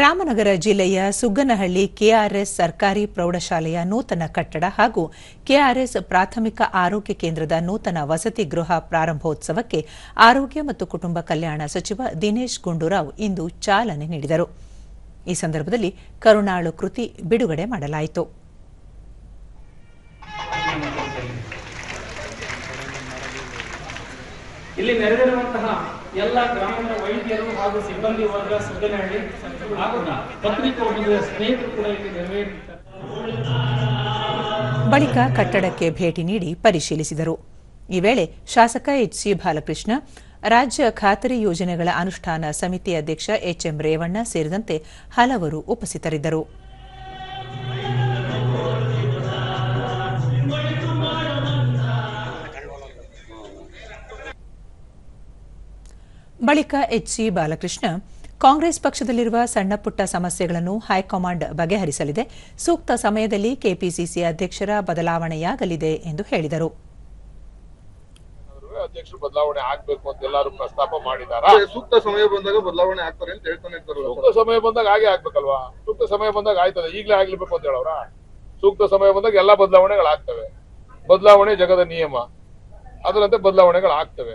ರಾಮನಗರ ಜಿಲ್ಲೆಯ ಸುಗ್ಗನಹಳ್ಳಿ ಕೆಆರ್ಎಸ್ ಸರ್ಕಾರಿ ಪ್ರೌಢಶಾಲೆಯ ನೂತನ ಕಟ್ಟಡ ಹಾಗೂ ಕೆಆರ್ಎಸ್ ಪ್ರಾಥಮಿಕ ಆರೋಗ್ಯ ಕೇಂದ್ರದ ನೂತನ ವಸತಿ ಗೃಹ ಪ್ರಾರಂಭೋತ್ಸವಕ್ಕೆ ಆರೋಗ್ಯ ಮತ್ತು ಕುಟುಂಬ ಕಲ್ಯಾಣ ಸಚಿವ ದಿನೇಶ್ ಗುಂಡೂರಾವ್ ಇಂದು ಚಾಲನೆ ನೀಡಿದರು. ಈ ಸಂದರ್ಭದಲ್ಲಿ ಕರುಣಾಳು ಕೃತಿ ಬಿಡುಗಡೆ ಮಾಡಲಾಯಿತು. ಇಲ್ಲಿ ನೆರೆದಿರುವಂತಹ ಎಲ್ಲ ಗ್ರಾಮೀಣ ವೈದ್ಯರು ಹಾಗೂ ಸಿಬ್ಬಂದಿ ವರ್ಗ ಸುಗ್ಗನಹಳ್ಳಿ ಹಾಗೂ ಪತ್ರಿಕೋದ್ಯಮದ ಸ್ನೇಹಿತರು ಕೂಡ ಇಲ್ಲಿ ಬಳಿಕ ಕಟ್ಟಡಕ್ಕೆ ಭೇಟಿ ನೀಡಿ ಪರಿಶೀಲಿಸಿದರು. ಈ ವೇಳೆ ಶಾಸಕ ಎಚ್ ಸಿ ಬಾಲಕೃಷ್ಣ, ರಾಜ್ಯ ಖಾತರಿ ಯೋಜನೆಗಳ ಅನುಷ್ಠಾನ ಸಮಿತಿ ಅಧ್ಯಕ್ಷ ಎಚ್ಎಂ ರೇವಣ್ಣ ಸೇರಿದಂತೆ ಹಲವರು ಉಪಸ್ಥಿತರಿದ್ದರು. ಬಳಿಕ ಎಚ್ಸಿ ಬಾಲಕೃಷ್ಣ ಕಾಂಗ್ರೆಸ್ ಪಕ್ಷದಲ್ಲಿರುವ ಸಣ್ಣಪುಟ್ಟ ಸಮಸ್ಯೆಗಳನ್ನು ಹೈಕಮಾಂಡ್ ಬಗೆಹರಿಸಲಿದೆ. ಸೂಕ್ತ ಸಮಯದಲ್ಲಿ ಕೆಪಿಸಿಸಿ ಅಧ್ಯಕ್ಷರ ಬದಲಾವಣೆಯಾಗಲಿದೆ ಎಂದು ಹೇಳಿದರು. ಅಧ್ಯಕ್ಷರು ಬದಲಾವಣೆ ಆಗ್ಬೇಕು ಅಂತ ಎಲ್ಲಾರು ಪ್ರಸ್ತಾಪ ಮಾಡಿದಾರ? ಸೂಕ್ತ ಸಮಯ ಬಂದಾಗ ಬದಲಾವಣೆ ಆಗ್ತಾರೆ ಅಂತ ಹೇಳ್ತಾನೆ ಸೂಕ್ತ ಸಮಯ ಬಂದಾಗ ಹಾಗೆ ಆಗ್ಬೇಕಲ್ವಾ? ಸೂಕ್ತ ಸಮಯ ಬಂದಾಗ ಆಯ್ತದೆ ಈಗಲೇ ಆಗ್ಲಿಬೇಕು ಅಂತ ಹೇಳವ್ರ? ಸೂಕ್ತ ಸಮಯ ಬಂದಾಗ ಎಲ್ಲಾ ಬದಲಾವಣೆಗಳಾಗ್ತವೆ. ಬದಲಾವಣೆ ಜಗದ ನಿಯಮ. ಅದರಂತೆ ಬದಲಾವಣೆಗಳಾಗ್ತವೆ.